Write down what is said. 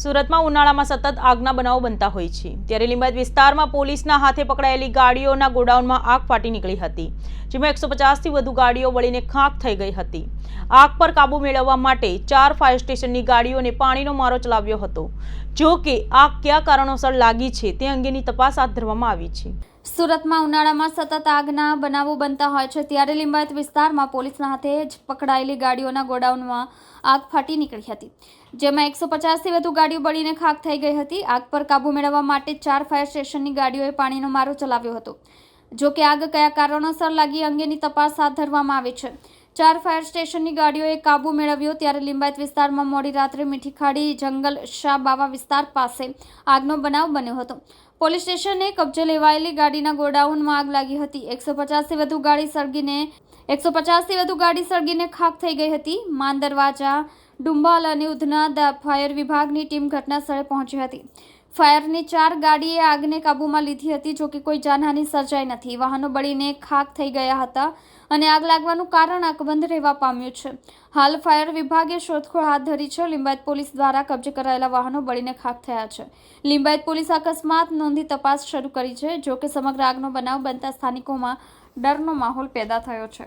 સુરતમાં ઉનાળામાં સતત આગના બનાવો બનતા હોય છે. ત્યારે લીંબાયત વિસ્તારમાં પોલીસના હાથે પકડાયેલી ગાડીઓના ગોડાઉનમાં આગ ફાટી નીકળી હતી, જેમાં એકસો પચાસથી વધુ ગાડીઓ વળીને ખાંક થઈ ગઈ હતી. આગ પર કાબુ મેળવવા માટે ચાર ફાયર સ્ટેશનની ગાડીઓને પાણીનો મારો ચલાવ્યો હતો. જો કે આગ કયા કારણોસર લાગી છે તે અંગેની તપાસ હાથ ધરવામાં આવી છે. સુરતમાં ઉનાળામાં સતત આગના બનાવો બનતા હોય છે. ત્યારે લિંબાયત વિસ્તારમાં પોલીસના હાથે જ પકડાયેલી ગાડીઓના ગોડાઉનમાં આગ ફાટી નીકળી હતી. જેમાં એકસો પચાસથી વધુ ગાડીઓ બળીને ખાક થઈ ગઈ હતી. આગ પર કાબૂ મેળવવા માટે ચાર ફાયર સ્ટેશનની ગાડીઓએ પાણીનો મારો ચલાવ્યો હતો. જો કે આગ કયા કારણોસર લાગી અંગેની તપાસ હાથ ધરવામાં આવી છે. ચાર ફાયર સ્ટેશનની ગાડીઓએ કાબુ મેળવ્યો ત્યારે લિંબાયત વિસ્તારમાં મોડી રાત્રે મીઠી ખાડી જંગલ શાહ બાવા વિસ્તાર પાસે આગનો બનાવ બન્યો હતો. પોલીસ સ્ટેશને કબજે લેવાયેલી ગાડીના ગોડાઉનમાં આગ લાગી હતી. એકસો પચાસથી વધુ ગાડી સળગીને એકસો પચાસથી વધુ ગાડી સળગીને ખાક થઈ ગઈ હતી. માન દરવાજા, ડુંબાલ અને ઉધના ફાયર વિભાગની ટીમ ઘટના સ્થળે પહોંચી હતી. ફાયરની ચાર ગાડીએ આગને કાબૂમાં લીધી હતી જોકે કોઈ જાનહાની સર્જાઈ નથી. વાહનો બળીને ખાક થઈ ગયા હતા અને આગ લાગવાનું કારણ અકબંધ રહેવા પામ્યું છે. હાલ ફાયર વિભાગે શોધખોળ હાથ ધરી છે. લિંબાયત પોલીસ દ્વારા કબજે કરાયેલા વાહનો બળીને ખાક થયા છે. લિંબાયત પોલીસ અકસ્માત નોંધી તપાસ શરૂ કરી છે, જો કે સમગ્ર આગનો બનાવ બનતા સ્થાનિકોમાં ડરનો માહોલ પેદા થયો છે.